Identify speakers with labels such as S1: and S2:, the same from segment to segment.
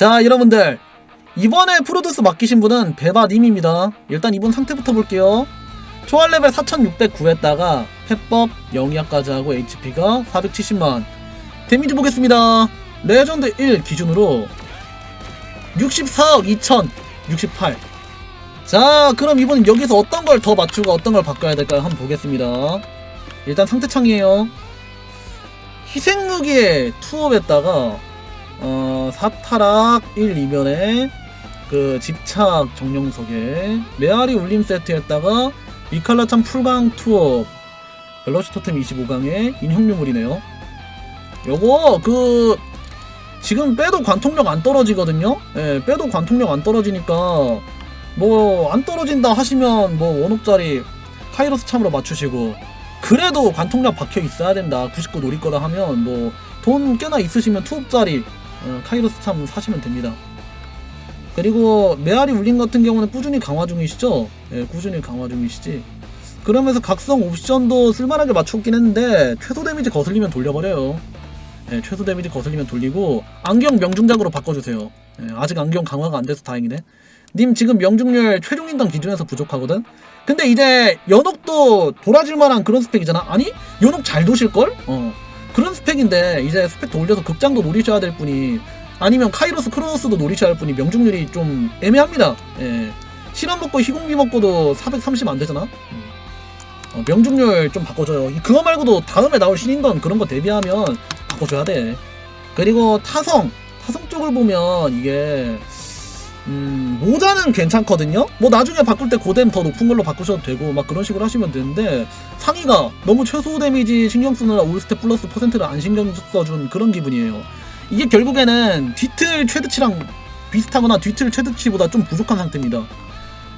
S1: 자 여러분들. 이번에 프로듀스 맡기신 분은 베바님입니다. 일단 이분 상태부터 볼게요. 초월 레벨 4609에다가 펫법 영약까지 하고 HP가 470만. 데미지 보겠습니다. 레전드 1 기준으로 64억 2068 자 그럼 이번 여기서 어떤 걸 더 맞추고 어떤 걸 바꿔야 될까요? 한번 보겠습니다. 일단 상태창이에요. 희생무기의 투업에다가 어 사타락 1 이면에 그 집착 정령석에 메아리 울림 세트에다가 미칼라창 풀강 투업 벨러시 토템 25강에 인형유물이네요. 요거 그 지금 빼도 관통력 안 떨어지거든요? 예 빼도 관통력 안 떨어지니까 뭐 안 떨어진다 하시면 뭐 원옥짜리 카이로스 참으로 맞추시고 그래도 관통력 박혀 있어야 된다. 99 노릴 거다 하면 뭐 돈 꽤나 있으시면 투업짜리 어, 카이로스 참 사시면 됩니다. 그리고 메아리 울림 같은 경우는 꾸준히 강화 중이시죠? 예, 꾸준히 강화 중이시지. 그러면서 각성 옵션도 쓸만하게 맞췄긴 했는데 최소 데미지 거슬리면 돌려버려요. 예, 최소 데미지 거슬리면 돌리고 안경 명중작으로 바꿔주세요. 예, 아직 안경 강화가 안 돼서 다행이네. 님 지금 명중률 최종 인당 기준에서 부족하거든? 근데 이제 연옥도 돌아질 만한 그런 스펙이잖아. 아니 연옥 잘 도실 걸? 어 그런 스펙인데 이제 스펙 더 올려서 극장도 노리셔야 될 뿐이 아니면 카이로스 크로노스도 노리셔야 할 뿐이 명중률이 좀 애매합니다 예. 실험 먹고 희공비 먹고도 430 안 되잖아 음. 어, 명중률 좀 바꿔줘요 이- 그거 말고도 다음에 나올 신인건 그런 거 대비하면 바꿔줘야 돼 그리고 타성 타성 쪽을 보면 이게 음, 모자는 괜찮거든요? 뭐 나중에 바꿀 때 고뎀 더 높은 걸로 바꾸셔도 되고 막 그런 식으로 하시면 되는데 상위가 너무 최소 데미지 신경 쓰느라 올스텝 플러스 퍼센트를 안 신경 써준 그런 기분이에요. 이게 결국에는 뒤틀 최드치랑 비슷하거나 뒤틀 최드치보다 좀 부족한 상태입니다.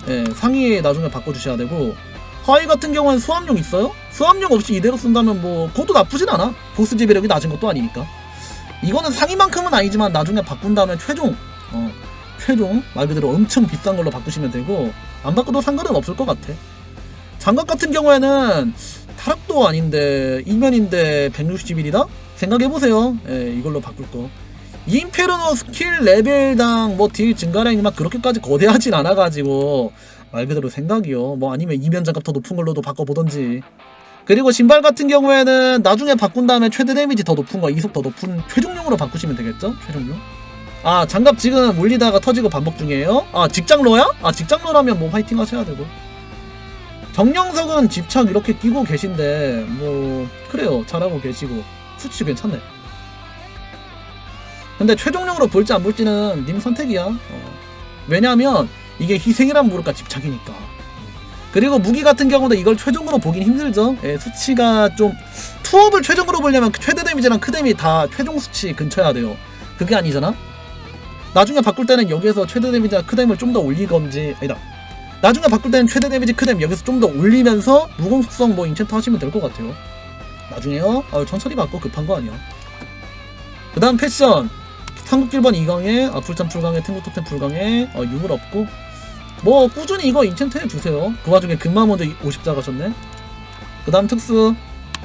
S1: 예, 상위 나중에 바꿔주셔야 되고 하위 같은 경우는 수압용 있어요? 수압용 없이 이대로 쓴다면 뭐 그것도 나쁘진 않아. 보스 지배력이 낮은 것도 아니니까. 이거는 상위만큼은 아니지만 나중에 바꾼 다음에 최종 어, 최종 말 그대로 엄청 비싼 걸로 바꾸시면 되고 안 바꿔도 상관은 없을 것 같아. 장갑 같은 경우에는 타락도 아닌데 이면인데 160일이다? 생각해보세요. 예, 이걸로 바꿀 거. 인페르노 스킬 레벨당 뭐 딜 증가량이 막 그렇게까지 거대하진 않아가지고 말 그대로 생각이요. 뭐 아니면 이면 장갑 더 높은 걸로도 바꿔보던지. 그리고 신발 같은 경우에는 나중에 바꾼 다음에 최대 데미지 더 높은 거, 이속 더 높은 최종용으로 바꾸시면 되겠죠? 최종용. 아 장갑 지금 올리다가 터지고 반복 중이에요? 아 직장로야? 아 직장로라면 뭐 화이팅 하셔야 되고. 정영석은 집착 이렇게 끼고 계신데 뭐 그래요. 잘하고 계시고. 수치 괜찮네. 근데 최종용으로 볼지 안 볼지는 님 선택이야. 어. 왜냐면 이게 희생이란 모를까 집착이니까. 그리고 무기 같은 경우도 이걸 최종으로 보긴 힘들죠. 예, 수치가 좀 투업을 최종으로 보려면 최대 데미지랑 크 데미 다 최종 수치 근처야 돼요. 그게 아니잖아 나중에 바꿀 때는 여기에서 최대 데미지나 크뎀을 좀 더 올리건지 아니다. 나중에 바꿀 때는 최대 데미지 크뎀 여기서 좀 더 올리면서 무공 속성 뭐 인챈트 하시면 될 것 같아요. 나중에요? 아, 천천히 바꿔. 급한 거 아니야. 그 다음 패션. 삼국 길번 2강에 아풀참 풀강에 탱구토템 풀강에 어, 유물 없고. 뭐 꾸준히 이거 인챈트 해주세요. 그 와중에 금마몬드 50자 가셨네. 그 다음 특수.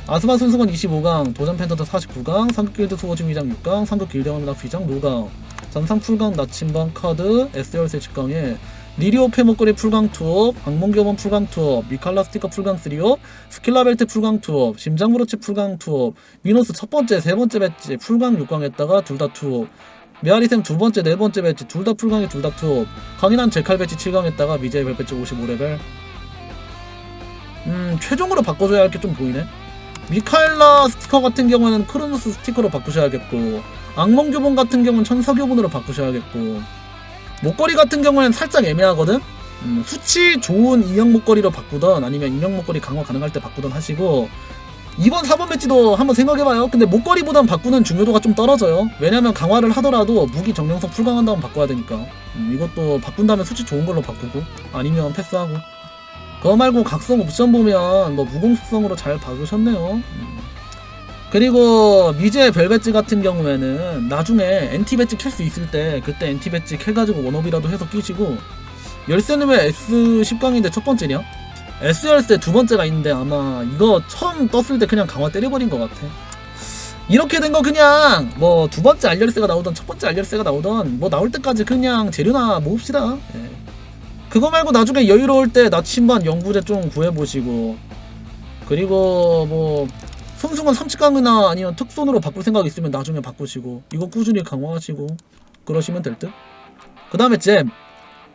S1: 아스마 순수건 25강 도전 펜터드 49강 삼국 길드 수호진 위장 6강 삼국 길드원이나 귀장 5강 전상 풀강 나침반 카드 SRC 직강에 리리오 페목걸이 풀강 투업, 악몽교본 풀강 투업, 미칼라 스티커 풀강 3업, 스킬라벨트 풀강 투업, 심장브로치 풀강 투업, 미노스 첫 번째, 세 번째 배지 풀강 6강 했다가 둘 다 투업, 메아리샘 두 번째, 네 번째 배지 둘 다 풀강에 둘 다 투업, 강인한 제칼 배지 7강 했다가 미제의 별 배지 55레벨. 음, 최종으로 바꿔줘야 할 게 좀 보이네. 미카엘라 스티커 같은 경우에는 크로노스 스티커로 바꾸셔야겠고, 악몽 교본 같은 경우는 천사 교본으로 바꾸셔야겠고, 목걸이 같은 경우에는 살짝 애매하거든? 음, 수치 좋은 인형 목걸이로 바꾸던 아니면 인형 목걸이 강화 가능할 때 바꾸던 하시고 이번 4번 배지도 한번 생각해봐요. 근데 목걸이보단 바꾸는 중요도가 좀 떨어져요. 왜냐면 강화를 하더라도 무기 정령석 풀강한 다음 바꿔야 되니까 음, 이것도 바꾼 다음에 수치 좋은 걸로 바꾸고 아니면 패스하고 그거 말고 각성 옵션 보면 뭐 무공 속성으로 잘 박으셨네요. 음. 그리고 미제 벨 배지 같은 경우에는 나중에 NT 배지 캘 수 있을 때 그때 NT 배지 캐가지고 원업이라도 해서 끼시고 열쇠는 왜 S10강인데 첫 번째냐? S 열쇠 두 번째가 있는데 아마 이거 처음 떴을 때 그냥 강화 때려버린 것 같아. 이렇게 된 거 그냥 뭐 두 번째 알열쇠가 나오던 첫 번째 알열쇠가 나오던 뭐 나올 때까지 그냥 재료나 모읍시다. 예. 그거 말고 나중에 여유로울 때 나침반 연구제 좀 구해보시고 그리고 뭐 손수건 삼치깡이나 아니면 특손으로 바꿀 생각 있으면 나중에 바꾸시고 이거 꾸준히 강화하시고 그러시면 될 듯. 그 다음에 잼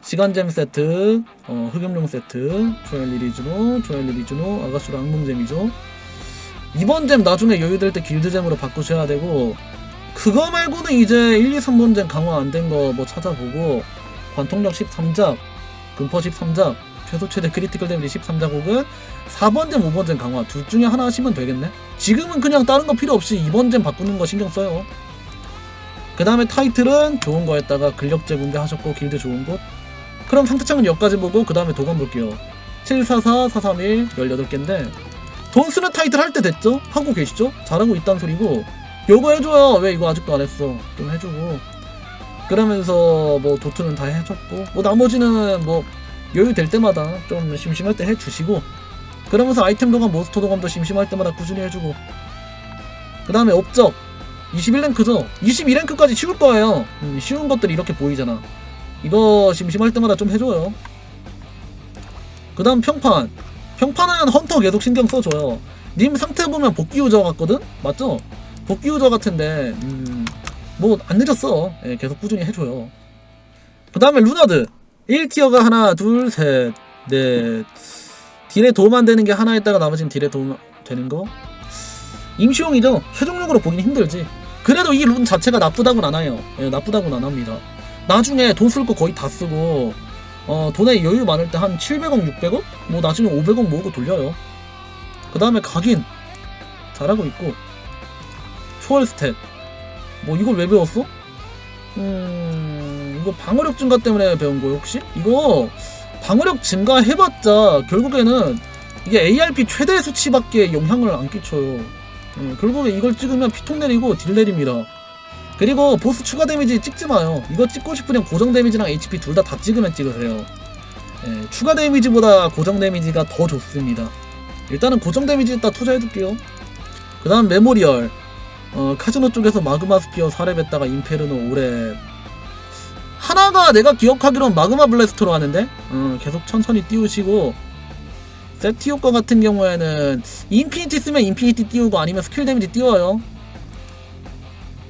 S1: 시간잼 세트, 어, 흑염룡 세트, 조엘 리 리즈노, 조엘 리 리즈노, 아가수라 악몽잼이죠. 이번 잼 나중에 여유될 때 길드잼으로 바꾸셔야 되고 그거 말고는 이제 1, 2, 3번 잼 강화 안 된 거 뭐 찾아보고 관통력 13작, 금퍼 13작, 최소 최대 크리티컬 데미지 13작 혹은 4번 잼, 5번 잼 강화 둘 중에 하나 하시면 되겠네. 지금은 그냥 다른 거 필요 없이 2번 잼 바꾸는 거 신경 써요. 그 다음에 타이틀은 좋은 거에다가 근력제 분배 하셨고 길드 좋은 곳. 그럼 상태창은 여기까지 보고 그 다음에 도감 볼게요. 744, 431, 18개인데 돈 쓰는 타이틀 할 때 됐죠? 하고 계시죠? 잘하고 있다는 소리고 요거 해줘요. 왜 이거 아직도 안 했어? 좀 해주고 그러면서 뭐 도트는 다 해줬고 뭐 나머지는 뭐 여유 될 때마다 좀 심심할 때 해주시고 그러면서 아이템 도감, 몬스터 도감도 심심할 때마다 꾸준히 해주고 그 다음에 업적 21랭크죠? 22랭크까지 쉬울 거예요. 음, 쉬운 것들이 이렇게 보이잖아. 이거 심심할 때마다 좀 해줘요. 그 다음 평판. 평판은 헌터 계속 신경 써줘요. 님 상태 보면 복귀 유저 같거든? 맞죠? 복귀 유저 같은데, 음, 뭐, 안 늦었어. 예, 계속 꾸준히 해줘요. 그 다음에 루나드. 1티어가 하나, 둘, 셋, 넷. 딜에 도움 안 되는 게 하나 있다가 나머지는 딜에 도움 되는 거. 임시용이죠. 최종적으로 보기는 힘들지. 그래도 이 룬 자체가 나쁘다고는 안 해요. 예, 나쁘다고는 안 합니다. 나중에 돈 쓸 거 거의 다 쓰고 어, 돈에 여유 많을 때 한 700억, 600억? 뭐 나중에 500억 모으고 돌려요. 그 다음에 각인 잘하고 있고 초월 스탯 뭐 이걸 왜 배웠어? 음 이거 방어력 증가 때문에 배운 거예요 혹시? 이거 방어력 증가 해봤자 결국에는 이게 ARP 최대 수치밖에 영향을 안 끼쳐요. 음, 결국에 이걸 찍으면 피통 내리고 딜 내립니다. 그리고 보스 추가 데미지 찍지 마요. 이거 찍고 싶으면 고정 데미지랑 HP 둘 다다 찍으면 찍으세요. 예, 추가 데미지보다 고정 데미지가 더 좋습니다. 일단은 고정 데미지에다 투자해둘게요. 그 다음 메모리얼. 어, 카지노 쪽에서 마그마 스피어 4렙 했다가 임페르노 5렙. 하나가 내가 기억하기로는 마그마 블래스터로 하는데 어, 계속 천천히 띄우시고 세트 효과 같은 경우에는 인피니티 쓰면 인피니티 띄우고 아니면 스킬 데미지 띄워요.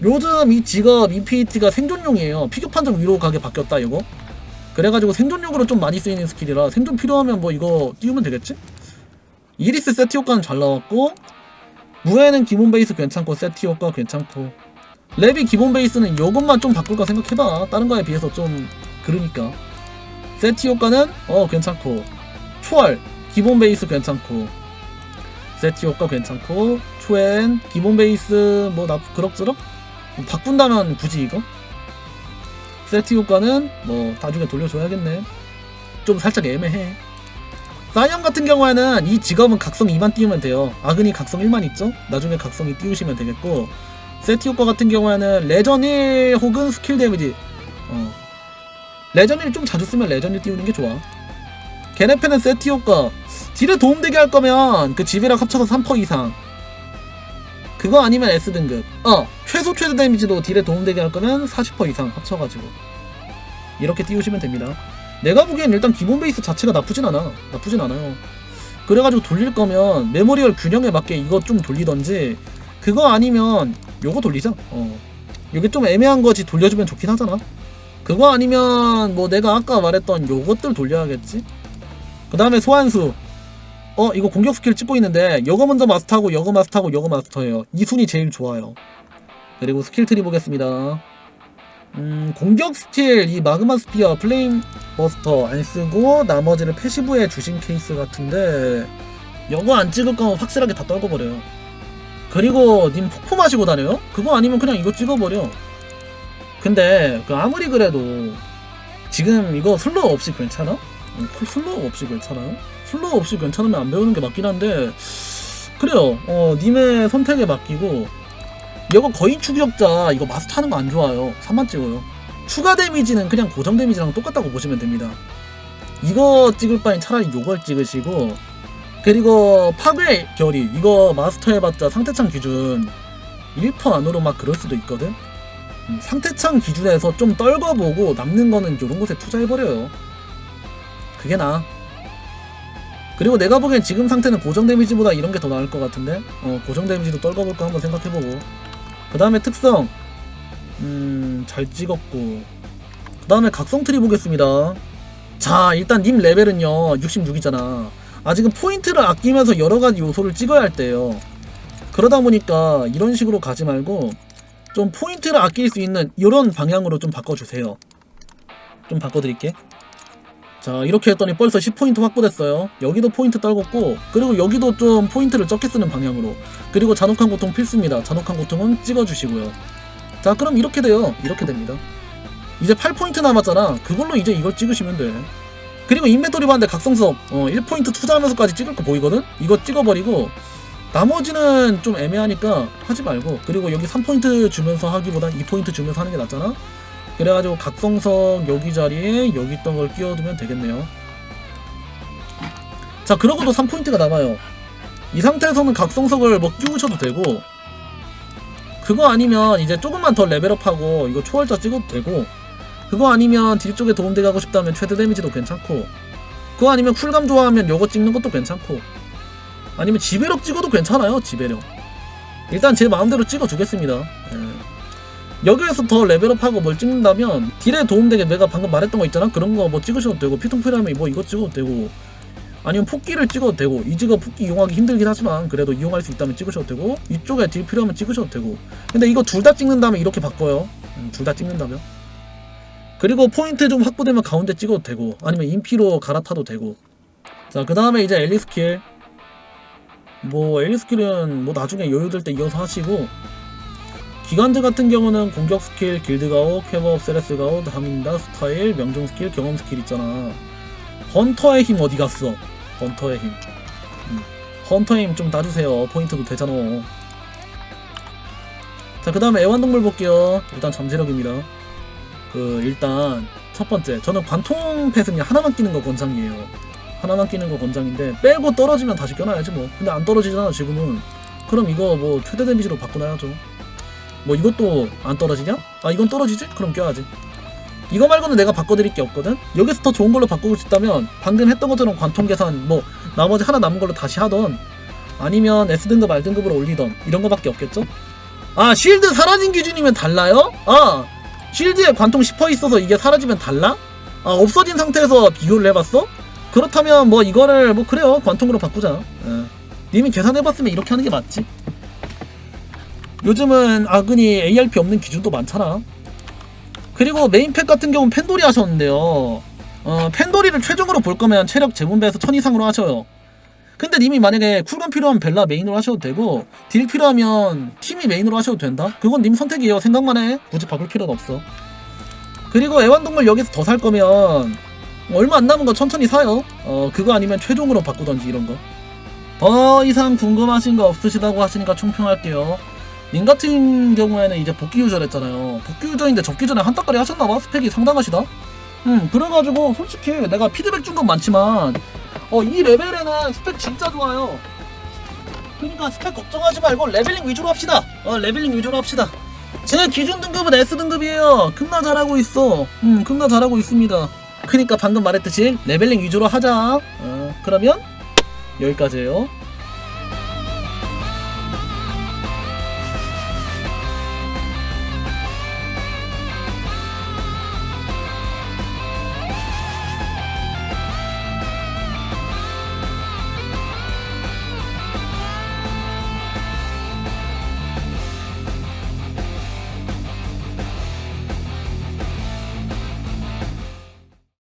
S1: 요즘 이 직업 인피니티가 생존용이에요. 피겨 판정 위로 가게 바뀌었다 이거. 그래가지고 생존용으로 좀 많이 쓰이는 스킬이라 생존 필요하면 뭐 이거 띄우면 되겠지? 이리스 세트 효과는 잘 나왔고 무에는 기본 베이스 괜찮고 세트 효과 괜찮고 랩이 기본 베이스는 요것만 좀 바꿀까 생각해봐. 다른 거에 비해서 좀 그러니까. 세트 효과는 어 괜찮고. 초월 기본 베이스 괜찮고. 세트 효과 괜찮고. 초엔 기본 베이스 뭐 나 그럭저럭? 바꾼다면 굳이 이거? 세트 효과는 뭐 나중에 돌려줘야겠네. 좀 살짝 애매해. 사이언 같은 경우에는 이 직업은 각성 2만 띄우면 돼요. 아그니 각성 1만 있죠? 나중에 각성 2 띄우시면 되겠고 세트 효과 같은 경우에는 레전 1 혹은 스킬 데미지. 어. 레전 1좀 자주 쓰면 레전 1 띄우는 게 좋아. 게네페는 세트 효과. 딜에 도움되게 할 거면 그 집이랑 합쳐서 3% 이상. 그거 아니면 S등급. 어 최소 최대 데미지도 딜에 도움되게 할 거면 40% 이상 합쳐가지고. 이렇게 띄우시면 됩니다. 내가 보기엔 일단 기본 베이스 자체가 나쁘진 않아. 나쁘진 않아요. 그래가지고 돌릴 거면 메모리얼 균형에 맞게 이거 좀 돌리던지 그거 아니면 요거 돌리자. 어. 이게 좀 애매한 거지 돌려주면 좋긴 하잖아. 그거 아니면 뭐 내가 아까 말했던 요것들 돌려야겠지? 그 다음에 소환수. 어 이거 공격 스킬 찍고 있는데 여거 먼저 마스터하고 여거 마스터하고 여거 마스터예요. 이 순이 제일 좋아요. 그리고 스킬 트리 보겠습니다. 음 공격 스킬. 이 마그마 스피어 플레임 버스터 안 쓰고 나머지를 패시브에 주신 케이스 같은데 여거 안 찍을 거면 확실하게 다 떨궈버려요 그리고 님 폭포 마시고 다녀요? 그거 아니면 그냥 이거 찍어버려 근데 그 아무리 그래도 지금 이거 슬로우 없이 괜찮아? 음, 슬로우 없이 괜찮아요? 슬로우 없이 괜찮으면 안 배우는 게 맞긴 한데 그래요 어 님의 선택에 맡기고 이거 거인 추격자 이거 마스터 하는 거 안 좋아요 3만 찍어요 추가 데미지는 그냥 고정 데미지랑 똑같다고 보시면 됩니다 이거 찍을 바엔 차라리 요걸 찍으시고 그리고 파괴 결이 이거 마스터 해봤자 상태창 기준 1% 안으로 막 그럴 수도 있거든. 음, 상태창 기준에서 좀 떨궈보고 남는 거는 요런 곳에 투자해버려요. 그게 나아. 그리고 내가 보기엔 지금 상태는 고정 데미지보다 이런 게 더 나을 것 같은데? 어, 고정 데미지도 떨궈볼까 한번 생각해보고. 그 다음에 특성. 음, 잘 찍었고. 그 다음에 각성 트리 보겠습니다. 자, 일단 님 레벨은요, 66이잖아. 아직은 포인트를 아끼면서 여러 가지 요소를 찍어야 할 때예요. 그러다 보니까 이런 식으로 가지 말고 좀 포인트를 아낄 수 있는 이런 방향으로 좀 바꿔주세요. 좀 바꿔드릴게. 자, 이렇게 했더니 벌써 10포인트 확보됐어요. 여기도 포인트 떨궜고, 그리고 여기도 좀 포인트를 적게 쓰는 방향으로. 그리고 잔혹한 고통 필수입니다. 잔혹한 고통은 찍어주시고요. 자, 그럼 이렇게 돼요. 이렇게 됩니다. 이제 8포인트 남았잖아. 그걸로 이제 이걸 찍으시면 돼. 그리고 인벤토리 봤는데 각성석 어, 1포인트 투자하면서까지 찍을 거 보이거든? 이거 찍어버리고 나머지는 좀 애매하니까 하지 말고 그리고 여기 3포인트 주면서 하기보단 2포인트 주면서 하는 게 낫잖아? 그래가지고 각성석 여기 자리에 여기 있던 걸 끼워두면 되겠네요 자 그러고도 3포인트가 남아요 이 상태에서는 각성석을 뭐 끼우셔도 되고 그거 아니면 이제 조금만 더 레벨업하고 이거 초월자 찍어도 되고 그거 아니면 딜 쪽에 도움되게 하고 싶다면 최대 데미지도 괜찮고 그거 아니면 쿨감 좋아하면 요거 찍는 것도 괜찮고 아니면 지배력 찍어도 괜찮아요 지배력. 일단 제 마음대로 찍어주겠습니다. 예. 여기에서 더 레벨업하고 뭘 찍는다면 딜에 도움되게 내가 방금 말했던 거 있잖아? 그런 거 뭐 찍으셔도 되고 피통필하면 뭐 이거 찍어도 되고 아니면 폭기를 찍어도 되고 이즈가 폭기 이용하기 힘들긴 하지만 그래도 이용할 수 있다면 찍으셔도 되고 이쪽에 딜 필요하면 찍으셔도 되고. 근데 이거 둘 다 찍는다면 이렇게 바꿔요. 음, 둘다 찍는다면 그리고 포인트 좀 확보되면 가운데 찍어도 되고 아니면 인피로 갈아타도 되고. 자 그 다음에 이제 엘리 스킬. 뭐 엘리 스킬은 뭐 나중에 여유될 때 이어서 하시고 기관제 같은 경우는 공격 스킬, 길드 가오, 쾌법, 세레스 가오, 다민다, 스타일, 명중 스킬, 경험 스킬 있잖아. 헌터의 힘 어디 갔어? 헌터의 힘. 음. 헌터의 힘좀 놔주세요. 포인트도 되잖아. 자그 다음에 애완동물 볼게요. 일단 잠재력입니다 그 일단 첫 번째 저는 관통 펫은 그냥 하나만 끼는 거 권장이에요 하나만 끼는 거 권장인데 빼고 떨어지면 다시 껴놔야지 뭐 근데 안 떨어지잖아 지금은 그럼 이거 뭐 최대 데미지로 바꿔놔야죠 뭐 이것도 안 떨어지냐? 아 이건 떨어지지? 그럼 껴야지 이거 말고는 내가 바꿔드릴 게 없거든 여기서 더 좋은 걸로 바꾸고 싶다면 방금 했던 것처럼 관통 계산 뭐 나머지 하나 남은 걸로 다시 하던 아니면 S등급 R등급으로 올리던 이런 거밖에 없겠죠? 아 쉴드 사라진 기준이면 달라요? 아 쉴드에 관통 10% 있어서 이게 사라지면 달라? 아 없어진 상태에서 비교를 해봤어? 그렇다면 뭐 이거를 뭐 그래요 관통으로 바꾸자 예. 님이 계산해봤으면 이렇게 하는 게 맞지 요즘은 아근이 ARP 없는 기준도 많잖아 그리고 메인팩 같은 경우는 펜돌이 하셨는데요 어 펜돌이를 최종으로 볼 거면 체력 재분배해서 1000 이상으로 하셔요 근데 님이 만약에 쿨감 필요하면 벨라 메인으로 하셔도 되고 딜 필요하면 팀이 메인으로 하셔도 된다? 그건 님 선택이에요. 생각만 해. 굳이 바꿀 필요는 없어. 그리고 애완동물 여기서 더 살 거면 얼마 안 남은 거 천천히 사요. 어 그거 아니면 최종으로 바꾸던지 이런 거 더 이상 궁금하신 거 없으시다고 하시니까 총평할게요. 님 같은 경우에는 이제 복귀 유저를 했잖아요. 복귀 유저인데 접기 전에 한 달까리 하셨나봐? 스펙이 상당하시다? 음 그래가지고 솔직히 내가 피드백 준 건 많지만 어 이 레벨에는 스펙 진짜 좋아요. 그러니까 스펙 걱정하지 말고 레벨링 위주로 합시다. 어 레벨링 위주로 합시다. 제 기준 등급은 S등급이에요. 겁나 잘하고 있어. 음 겁나 잘하고 있습니다. 그니까 방금 말했듯이 레벨링 위주로 하자. 어 그러면 여기까지예요